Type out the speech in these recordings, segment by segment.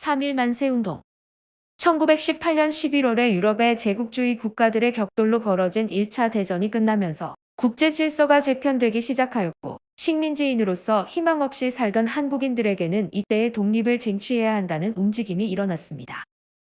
3.1 만세운동 1918년 11월에 유럽의 제국주의 국가들의 격돌로 벌어진 1차 대전이 끝나면서 국제 질서가 재편되기 시작하였고 식민지인으로서 희망 없이 살던 한국인들에게는 이때의 독립을 쟁취해야 한다는 움직임이 일어났습니다.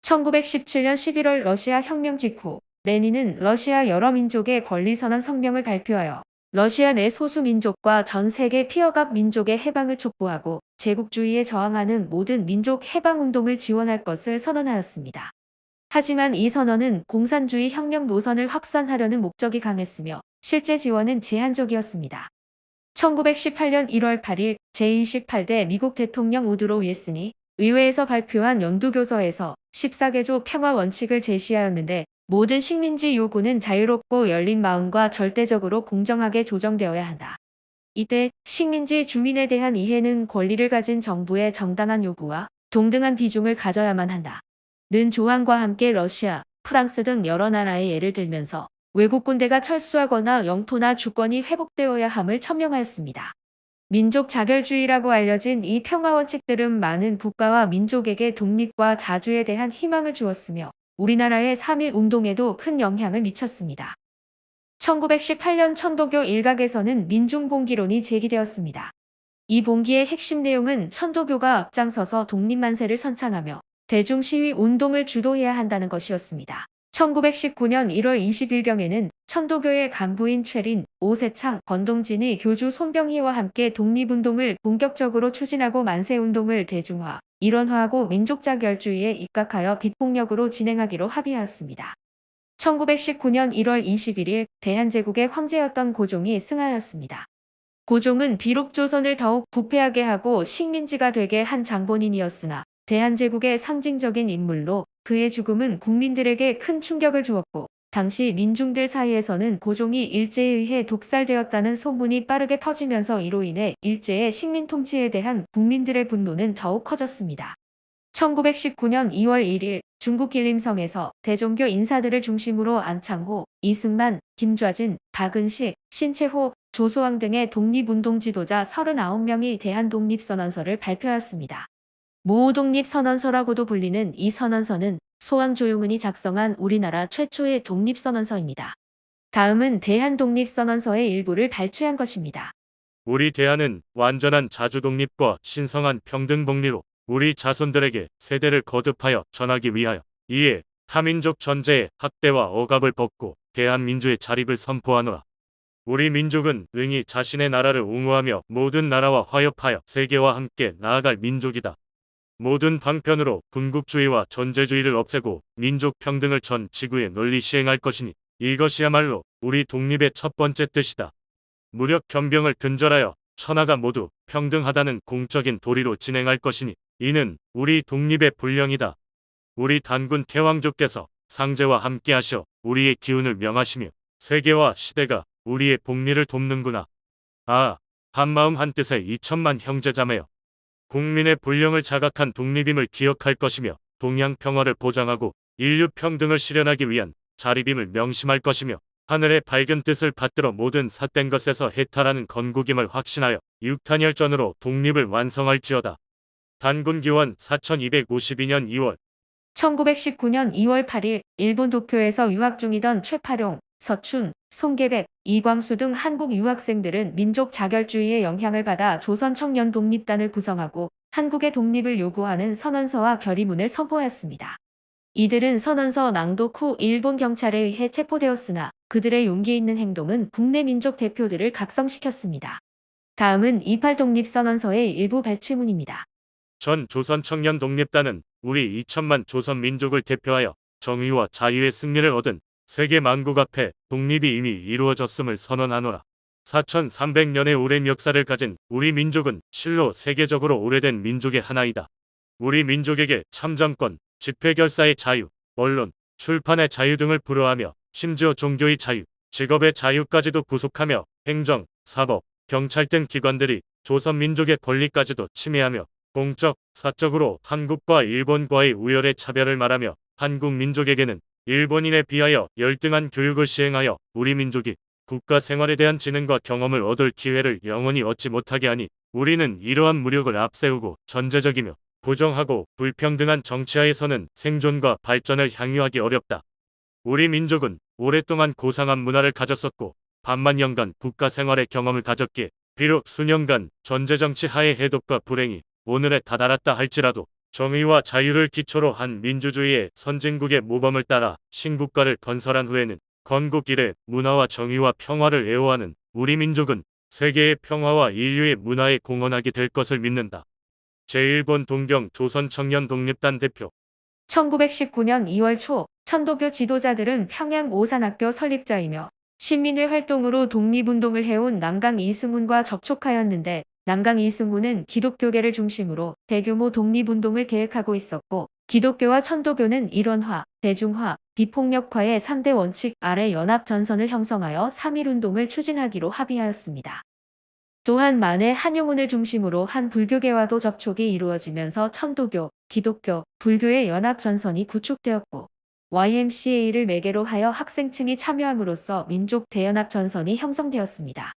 1917년 11월 러시아 혁명 직후 레닌은 러시아 여러 민족의 권리선언 성명을 발표하여 러시아 내 소수 민족과 전 세계 피어갑 민족의 해방을 촉구하고 제국주의에 저항하는 모든 민족 해방 운동을 지원할 것을 선언하였습니다. 하지만 이 선언은 공산주의 혁명 노선을 확산하려는 목적이 강했으며 실제 지원은 제한적이었습니다. 1918년 1월 8일 제28대 미국 대통령 우드로 윌슨이 의회에서 발표한 연두교서에서 14개조 평화 원칙을 제시하였는데 모든 식민지 요구는 자유롭고 열린 마음과 절대적으로 공정하게 조정되어야 한다. 이때 식민지 주민에 대한 이해는 권리를 가진 정부의 정당한 요구와 동등한 비중을 가져야만 한다. 는 조항과 함께 러시아, 프랑스 등 여러 나라의 예를 들면서 외국 군대가 철수하거나 영토나 주권이 회복되어야 함을 천명하였습니다. 민족 자결주의라고 알려진 이 평화 원칙들은 많은 국가와 민족에게 독립과 자주에 대한 희망을 주었으며 우리나라의 3.1 운동에도 큰 영향을 미쳤습니다. 1918년 천도교 일각에서는 민중봉기론이 제기되었습니다. 이 봉기의 핵심 내용은 천도교가 앞장서서 독립만세를 선창하며 대중시위 운동을 주도해야 한다는 것이었습니다. 1919년 1월 20일경에는 천도교의 간부인 최린, 오세창, 권동진이 교주 손병희와 함께 독립운동을 본격적으로 추진하고 만세운동을 대중화, 일원화하고 민족자결주의에 입각하여 비폭력으로 진행하기로 합의하였습니다. 1919년 1월 21일 대한제국의 황제였던 고종이 승하였습니다. 고종은 비록 조선을 더욱 부패하게 하고 식민지가 되게 한 장본인이었으나 대한제국의 상징적인 인물로 그의 죽음은 국민들에게 큰 충격을 주었고 당시 민중들 사이에서는 고종이 일제에 의해 독살되었다는 소문이 빠르게 퍼지면서 이로 인해 일제의 식민 통치에 대한 국민들의 분노는 더욱 커졌습니다. 1919년 2월 1일 중국 길림성에서 대종교 인사들을 중심으로 안창호, 이승만, 김좌진, 박은식, 신채호, 조소왕 등의 독립운동 지도자 39명이 대한독립선언서를 발표하였습니다. 모독립 선언서라고도 불리는 이 선언서는 소왕조용은이 작성한 우리나라 최초의 독립선언서입니다. 다음은 대한독립선언서의 일부를 발췌한 것입니다. 우리 대한은 완전한 자주독립과 신성한 평등복리로 우리 자손들에게 세대를 거듭하여 전하기 위하여 이에 타민족 전제의 학대와 억압을 벗고 대한민주의 자립을 선포하노라. 우리 민족은 응이 자신의 나라를 옹호하며 모든 나라와 화협하여 세계와 함께 나아갈 민족이다. 모든 방편으로 군국주의와 전제주의를 없애고 민족 평등을 전 지구에 널리 시행할 것이니 이것이야말로 우리 독립의 첫 번째 뜻이다. 무력 겸병을 근절하여 천하가 모두 평등하다는 공적인 도리로 진행할 것이니 이는 우리 독립의 분령이다. 우리 단군 태왕조께서 상제와 함께하셔 우리의 기운을 명하시며 세계와 시대가 우리의 복리를 돕는구나. 아, 한마음 한뜻에 이천만 형제자매여. 국민의 분령을 자각한 독립임을 기억할 것이며 동양 평화를 보장하고 인류 평등을 실현하기 위한 자립임을 명심할 것이며 하늘의 밝은 뜻을 받들어 모든 삿된 것에서 해탈하는 건국임을 확신하여 육탄열전으로 독립을 완성할지어다. 단군 기원 4252년 2월 1919년 2월 8일 일본 도쿄에서 유학 중이던 최파룡, 서춘, 송계백, 이광수 등 한국 유학생들은 민족 자결주의의 영향을 받아 조선 청년 독립단을 구성하고 한국의 독립을 요구하는 선언서와 결의문을 선포하였습니다. 이들은 선언서 낭독 후 일본 경찰에 의해 체포되었으나 그들의 용기 있는 행동은 국내 민족 대표들을 각성시켰습니다. 다음은 28 독립선언서의 일부 발췌문입니다. 전 조선 청년 독립단은 우리 2천만 조선 민족을 대표하여 정의와 자유의 승리를 얻은 세계 만국 앞에 독립이 이미 이루어졌음을 선언하노라. 4300년의 오랜 역사를 가진 우리 민족은 실로 세계적으로 오래된 민족의 하나이다. 우리 민족에게 참정권, 집회결사의 자유, 언론, 출판의 자유 등을 불허하며 심지어 종교의 자유, 직업의 자유까지도 부속하며 행정, 사법, 경찰 등 기관들이 조선 민족의 권리까지도 침해하며 공적, 사적으로 한국과 일본과의 우열의 차별을 말하며 한국 민족에게는 일본인에 비하여 열등한 교육을 시행하여 우리 민족이 국가 생활에 대한 지능과 경험을 얻을 기회를 영원히 얻지 못하게 하니 우리는 이러한 무력을 앞세우고 전제적이며 부정하고 불평등한 정치하에서는 생존과 발전을 향유하기 어렵다. 우리 민족은 오랫동안 고상한 문화를 가졌었고 반만 년간 국가 생활의 경험을 가졌기에 비록 수년간 전제정치 하의 해독과 불행이 오늘에 다다랐다 할지라도 정의와 자유를 기초로 한 민주주의의 선진국의 모범을 따라 신국가를 건설한 후에는 건국 이래 문화와 정의와 평화를 애호하는 우리 민족은 세계의 평화와 인류의 문화에 공헌하게 될 것을 믿는다. 제1본 동경 조선 청년 독립단 대표 1919년 2월 초 천도교 지도자들은 평양 오산학교 설립자이며 신민회 활동으로 독립운동을 해온 남강 이승훈과 접촉하였는데 남강 이승훈은 기독교계를 중심으로 대규모 독립운동을 계획하고 있었고 기독교와 천도교는 일원화, 대중화, 비폭력화의 3대 원칙 아래 연합전선을 형성하여 3.1운동을 추진하기로 합의하였습니다. 또한 만해 한용운을 중심으로 한 불교계와도 접촉이 이루어지면서 천도교, 기독교, 불교의 연합전선이 구축되었고 YMCA를 매개로 하여 학생층이 참여함으로써 민족 대연합 전선이 형성되었습니다.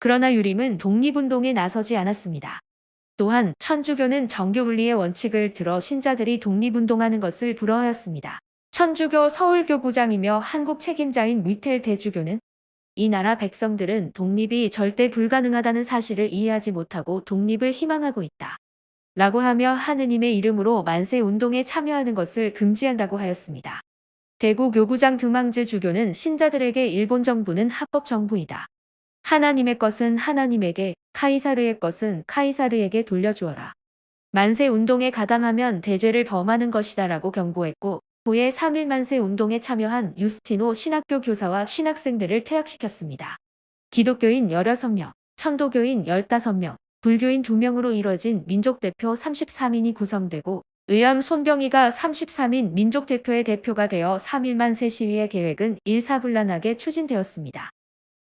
그러나 유림은 독립운동에 나서지 않았습니다. 또한 천주교는 정교분리의 원칙을 들어 신자들이 독립운동하는 것을 불허하였습니다. 천주교 서울교구장이며 한국 책임자인 위텔 대주교는 이 나라 백성들은 독립이 절대 불가능하다는 사실을 이해하지 못하고 독립을 희망하고 있다. 라고 하며 하느님의 이름으로 만세 운동에 참여하는 것을 금지한다고 하였습니다. 대구 교구장 드망즈 주교는 신자들에게 일본 정부는 합법 정부이다. 하나님의 것은 하나님에게, 카이사르의 것은 카이사르에게 돌려주어라. 만세 운동에 가담하면 대죄를 범하는 것이다라고 경고했고 후에 3일 만세 운동에 참여한 유스티노 신학교 교사와 신학생들을 퇴학시켰습니다. 기독교인 16명, 천도교인 15명, 불교인 2명으로 이뤄진 민족대표 33인이 구성되고 의암 손병희가 33인 민족대표의 대표가 되어 3일 만 세 시위의 계획은 일사불란하게 추진되었습니다.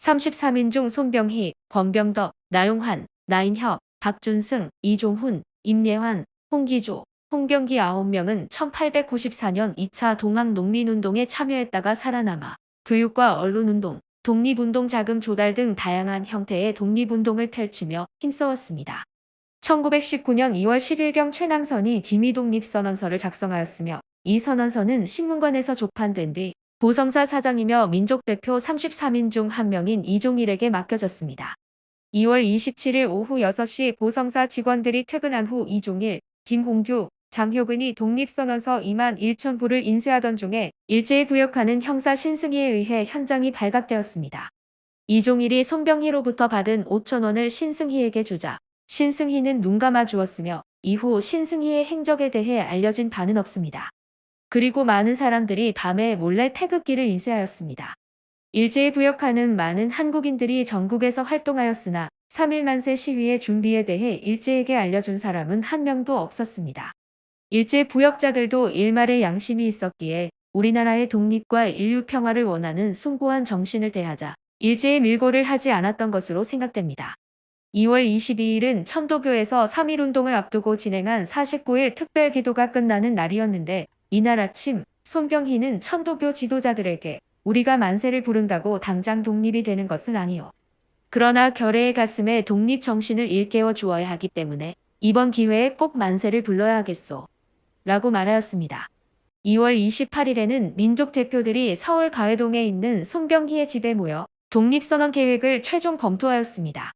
33인 중 손병희, 권병덕, 나용환, 나인협, 박준승, 이종훈, 임예환, 홍기조, 홍병기 9명은 1894년 2차 동학농민운동에 참여했다가 살아남아 교육과 언론운동, 독립운동 자금 조달 등 다양한 형태의 독립운동을 펼치며 힘써왔습니다. 1919년 2월 10일경 최남선이 기미독립선언서를 작성하였으며 이 선언서는 신문관에서 조판된 뒤 보성사 사장이며 민족대표 33인 중 한 명인 이종일에게 맡겨졌습니다. 2월 27일 오후 6시 보성사 직원들이 퇴근한 후 이종일, 김홍규, 장효근이 독립선언서 2만 1천 부를 인쇄하던 중에 일제에 구역하는 형사 신승희에 의해 현장이 발각되었습니다. 이종일이 손병희로부터 받은 5천 원을 신승희에게 주자 신승희는 눈 감아 주었으며 이후 신승희의 행적에 대해 알려진 바는 없습니다. 그리고 많은 사람들이 밤에 몰래 태극기를 인쇄하였습니다. 일제에 부역하는 많은 한국인들이 전국에서 활동하였으나 3일 만세 시위의 준비에 대해 일제에게 알려준 사람은 한 명도 없었습니다. 일제 부역자들도 일말의 양심이 있었기에 우리나라의 독립과 인류 평화를 원하는 숭고한 정신을 대하자 일제에 밀고를 하지 않았던 것으로 생각됩니다. 2월 22일은 천도교에서 3.1운동을 앞두고 진행한 49일 특별기도가 끝나는 날이었는데 이날 아침 손병희는 천도교 지도자들에게 우리가 만세를 부른다고 당장 독립이 되는 것은 아니요. 그러나 결의의 가슴에 독립 정신을 일깨워 주어야 하기 때문에 이번 기회에 꼭 만세를 불러야 하겠소. 라고 말하였습니다. 2월 28일에는 민족 대표들이 서울 가회동에 있는 손병희의 집에 모여 독립선언 계획을 최종 검토하였습니다.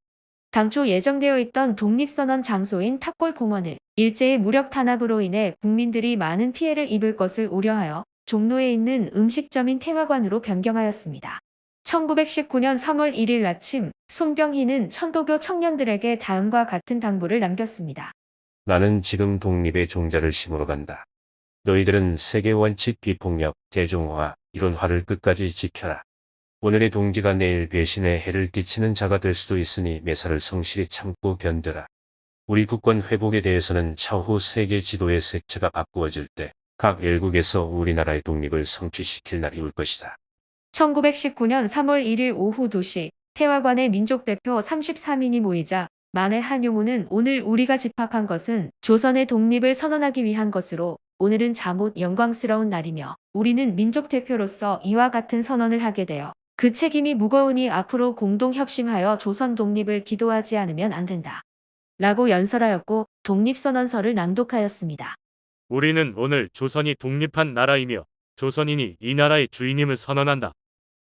당초 예정되어 있던 독립선언 장소인 탑골 공원을 일제의 무력 탄압으로 인해 국민들이 많은 피해를 입을 것을 우려하여 종로에 있는 음식점인 태화관으로 변경하였습니다. 1919년 3월 1일 아침 손병희는 천도교 청년들에게 다음과 같은 당부를 남겼습니다. 나는 지금 독립의 종자를 심으러 간다. 너희들은 세계 원칙 비폭력, 대중화, 이론화를 끝까지 지켜라. 오늘의 동지가 내일 배신에 해를 끼치는 자가 될 수도 있으니 매사를 성실히 참고 견뎌라. 우리 국권 회복에 대해서는 차후 세계 지도의 색채가 바꾸어질 때 각 일국에서 우리나라의 독립을 성취시킬 날이 올 것이다. 1919년 3월 1일 오후 2시 태화관의 민족대표 33인이 모이자 만해 한용우는 오늘 우리가 집합한 것은 조선의 독립을 선언하기 위한 것으로 오늘은 잠옷 영광스러운 날이며 우리는 민족대표로서 이와 같은 선언을 하게 되어 그 책임이 무거우니 앞으로 공동 협심하여 조선 독립을 기도하지 않으면 안 된다. 라고 연설하였고 독립선언서를 낭독하였습니다. 우리는 오늘 조선이 독립한 나라이며 조선인이 이 나라의 주인임을 선언한다.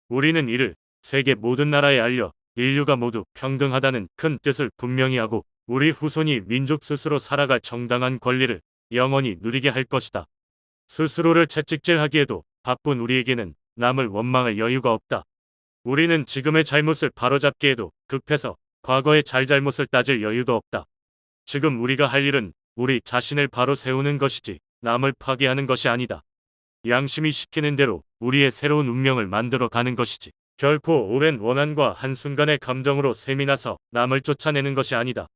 우리는 이를 세계 모든 나라에 알려 인류가 모두 평등하다는 큰 뜻을 분명히 하고 우리 후손이 민족 스스로 살아갈 정당한 권리를 영원히 누리게 할 것이다. 스스로를 채찍질하기에도 바쁜 우리에게는 남을 원망할 여유가 없다. 우리는 지금의 잘못을 바로잡기에도 급해서 과거의 잘잘못을 따질 여유도 없다. 지금 우리가 할 일은 우리 자신을 바로 세우는 것이지 남을 파괴하는 것이 아니다. 양심이 시키는 대로 우리의 새로운 운명을 만들어 가는 것이지. 결코 오랜 원한과 한순간의 감정으로 셈이 나서 남을 쫓아내는 것이 아니다.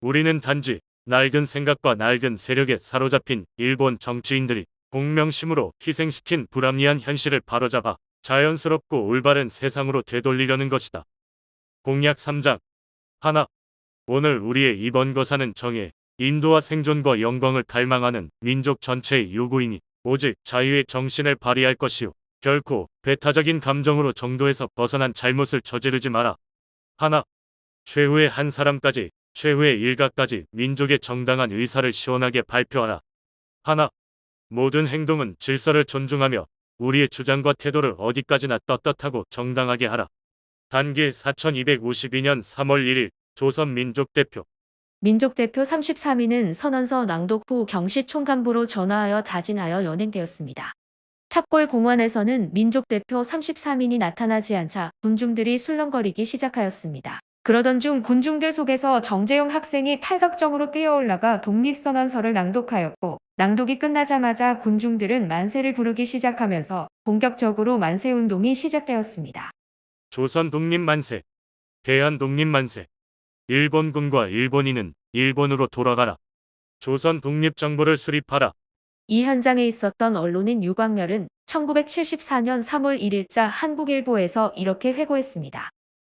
우리는 단지 낡은 생각과 낡은 세력에 사로잡힌 일본 정치인들이 공명심으로 희생시킨 불합리한 현실을 바로잡아 자연스럽고 올바른 세상으로 되돌리려는 것이다. 공약 3장 하나 오늘 우리의 이번 거사는 정의, 인도와 생존과 영광을 갈망하는 민족 전체의 요구이니 오직 자유의 정신을 발휘할 것이요. 결코 배타적인 감정으로 정도에서 벗어난 잘못을 저지르지 마라. 하나 최후의 한 사람까지 최후의 일가까지 민족의 정당한 의사를 시원하게 발표하라. 하나 모든 행동은 질서를 존중하며 우리의 주장과 태도를 어디까지나 떳떳하고 정당하게 하라. 단기 4252년 3월 1일 조선민족대표 민족대표 33위는 선언서 낭독 후 경시 총간부로 전화하여 자진하여 연행되었습니다. 탑골 공원에서는 민족대표 33인이 나타나지 않자 군중들이 술렁거리기 시작하였습니다. 그러던 중 군중들 속에서 정재용 학생이 팔각정으로 뛰어올라가 독립선언서를 낭독하였고 낭독이 끝나자마자 군중들은 만세를 부르기 시작하면서 본격적으로 만세운동이 시작되었습니다. 조선 독립 만세, 대한 독립 만세, 일본군과 일본인은 일본으로 돌아가라. 조선 독립정부를 수립하라. 이 현장에 있었던 언론인 유광렬은 1974년 3월 1일자 한국일보에서 이렇게 회고했습니다.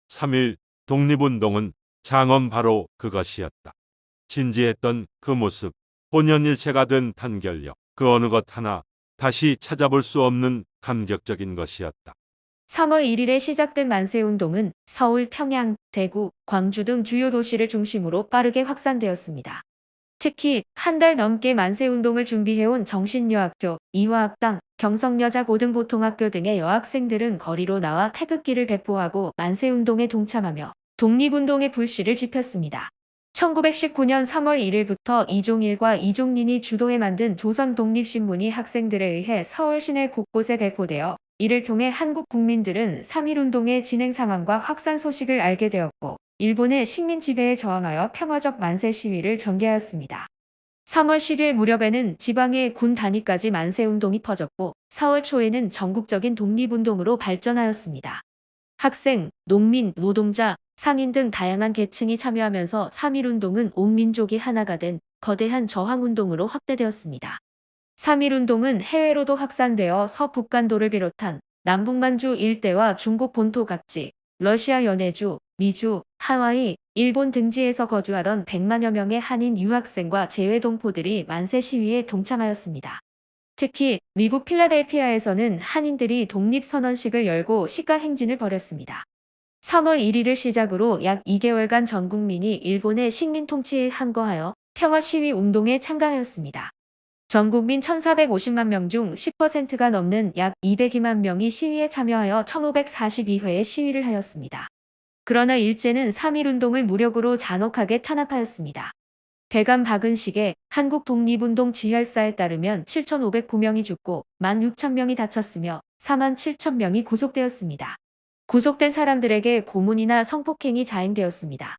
3일 독립운동은 장엄 바로 그것이었다. 진지했던 그 모습, 본연일체가 된 단결력, 그 어느 것 하나 다시 찾아볼 수 없는 감격적인 것이었다. 3월 1일에 시작된 만세운동은 서울, 평양, 대구, 광주 등 주요 도시를 중심으로 빠르게 확산되었습니다. 특히 한 달 넘게 만세운동을 준비해온 정신여학교, 이화학당, 경성여자 고등보통학교 등의 여학생들은 거리로 나와 태극기를 배포하고 만세운동에 동참하며 독립운동의 불씨를 지폈습니다. 1919년 3월 1일부터 이종일과 이종린이 주도해 만든 조선 독립신문이 학생들에 의해 서울 시내 곳곳에 배포되어 이를 통해 한국 국민들은 3.1운동의 진행 상황과 확산 소식을 알게 되었고 일본의 식민 지배에 저항하여 평화적 만세 시위를 전개하였습니다. 3월 10일 무렵에는 지방의 군 단위까지 만세 운동이 퍼졌고 4월 초에는 전국적인 독립운동으로 발전하였습니다. 학생, 농민, 노동자, 상인 등 다양한 계층이 참여하면서 3.1운동은 온 민족이 하나가 된 거대한 저항운동으로 확대되었습니다. 3.1운동은 해외로도 확산되어 서북간도를 비롯한 남북만주 일대와 중국 본토 각지, 러시아 연해주, 미주, 하와이, 일본 등지에서 거주하던 100만여 명의 한인 유학생과 재외동포들이 만세 시위에 동참하였습니다. 특히 미국 필라델피아에서는 한인들이 독립선언식을 열고 시가 행진을 벌였습니다. 3월 1일을 시작으로 약 2개월간 전 국민이 일본의 식민 통치에 항거하여 평화 시위 운동에 참가하였습니다. 전 국민 1,450만 명 중 10%가 넘는 약 202만 명이 시위에 참여하여 1,542회의 시위를 하였습니다. 그러나 일제는 3.1 운동을 무력으로 잔혹하게 탄압하였습니다. 배감 박은식의 한국 독립운동 지혈사에 따르면 7,509명이 죽고 16,000명이 다쳤으며 4만 7,000명이 구속되었습니다. 구속된 사람들에게 고문이나 성폭행이 자행되었습니다.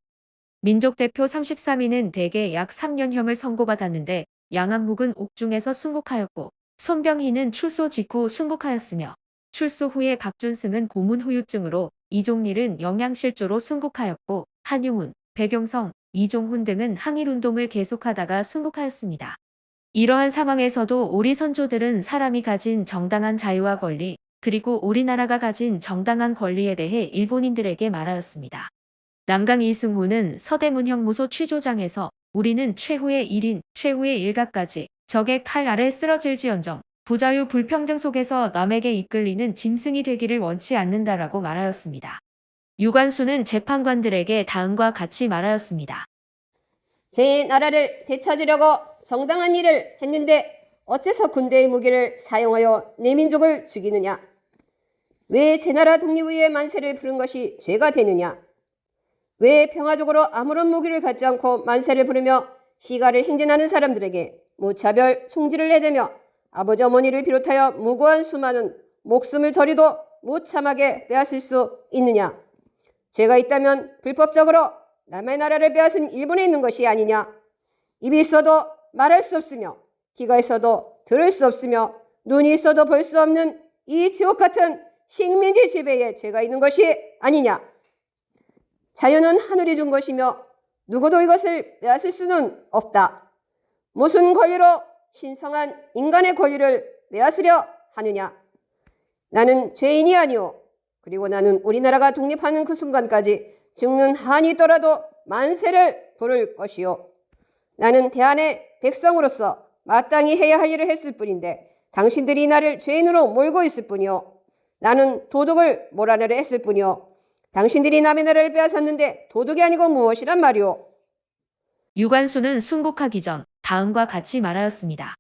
민족대표 33위는 대개 약 3년형을 선고받았는데 양한묵은 옥중에서 순국하였고 손병희는 출소 직후 순국하였으며 출소 후에 박준승은 고문 후유증으로 이종릴은 영양실조로 순국하였고 한용운, 백용성, 이종훈 등은 항일운동을 계속하다가 순국하였습니다. 이러한 상황에서도 우리 선조들은 사람이 가진 정당한 자유와 권리, 그리고 우리나라가 가진 정당한 권리에 대해 일본인들에게 말하였습니다. 남강 이승후는 서대문 형무소 취조장에서 우리는 최후의 1인, 최후의 일가까지 적의 칼 아래 쓰러질지언정 부자유 불평등 속에서 남에게 이끌리는 짐승이 되기를 원치 않는다라고 말하였습니다. 유관수는 재판관들에게 다음과 같이 말하였습니다. 제 나라를 되찾으려고 정당한 일을 했는데 어째서 군대의 무기를 사용하여 내 민족을 죽이느냐? 왜 제 나라 독립 위에 만세를 부른 것이 죄가 되느냐? 왜 평화적으로 아무런 무기를 갖지 않고 만세를 부르며 시가를 행진하는 사람들에게 무차별 총질을 내대며 아버지 어머니를 비롯하여 무고한 수많은 목숨을 저리도 무참하게 빼앗을 수 있느냐? 죄가 있다면 불법적으로 남의 나라를 빼앗은 일본에 있는 것이 아니냐? 입이 있어도 말할 수 없으며 귀가 있어도 들을 수 없으며 눈이 있어도 볼 수 없는 이 지옥 같은 식민지 지배에 죄가 있는 것이 아니냐? 자유는 하늘이 준 것이며 누구도 이것을 빼앗을 수는 없다. 무슨 권리로 신성한 인간의 권리를 빼앗으려 하느냐? 나는 죄인이 아니오. 그리고 나는 우리나라가 독립하는 그 순간까지 죽는 한이 있더라도 만세를 부를 것이요. 나는 대한의 백성으로서 마땅히 해야 할 일을 했을 뿐인데 당신들이 나를 죄인으로 몰고 있을 뿐이요. 나는 도둑을 몰아내려 했을 뿐이요. 당신들이 남의 나라를 빼앗았는데 도둑이 아니고 무엇이란 말이오. 유관수는 순국하기 전 다음과 같이 말하였습니다.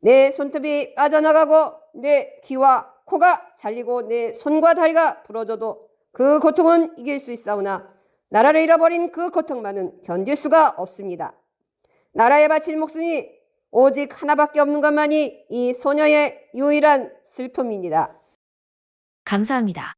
내 손톱이 빠져나가고 내 귀와 코가 잘리고 내 손과 다리가 부러져도 그 고통은 이길 수 있사오나 나라를 잃어버린 그 고통만은 견딜 수가 없습니다. 나라에 바칠 목숨이 오직 하나밖에 없는 것만이 이 소녀의 유일한 슬픔입니다. 감사합니다.